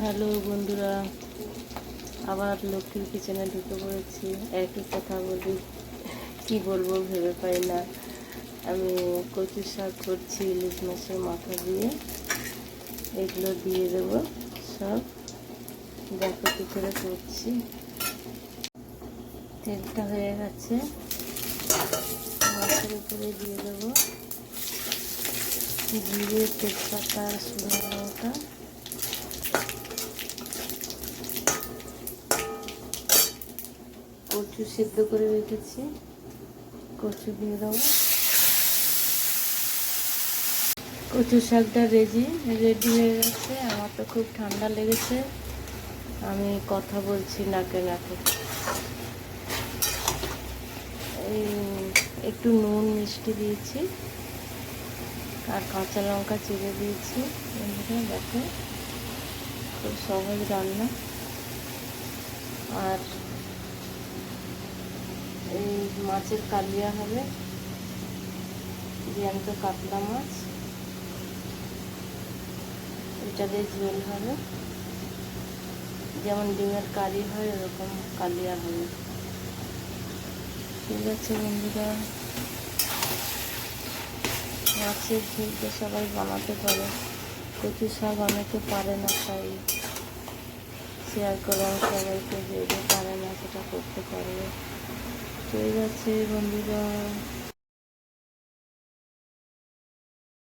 Hello বন্ধুরা, আবার লক্ষ্মীর কিচেনে ঢুকে পড়েছি। একই কথা বলি, কি বলব ভেবে পাই না। আমি কচু শাক করছি, ইলিশ মাছের মাথা দিয়ে। এগুলো দিয়ে দেবো সব। দেখো কী করে করছি। তেলটা হয়ে গেছে। মাছের উপরে দিয়ে দেবো। জিরে, তেজপাতা, শুকনো লঙ্কা। কচু সিদ্ধ করে রেখেছি। কচু দিয়ে দেবো। কচু শাকটা রেডি রেডি হয়ে গেছে। আমার তো খুব ঠান্ডা লেগেছে। আমি কথা বলছি নাকে নাকে। এই একটু নুন মিষ্টি দিয়েছি। আর কাঁচা লঙ্কা চিড়ে দিয়েছি। দেখো, খুব সহজ রান্না। আর মাছের কালিয়া হবে। জ্যান্ত কাতলা মাছ। এটা দিয়ে ঝোল হবে। যেমন ডিমের কারি হয়, ওরকম কালিয়া হবে। ঠিক আছে বন্ধুরা। মাছের ঝোল তো সবাই বানাতে পারে। কচু শাক অনেকে পারে না তাই। শেয়ার করলাম সবাইকে যে পারে না, সেটা করতে পারবে। ঠিক আছে বন্ধুরা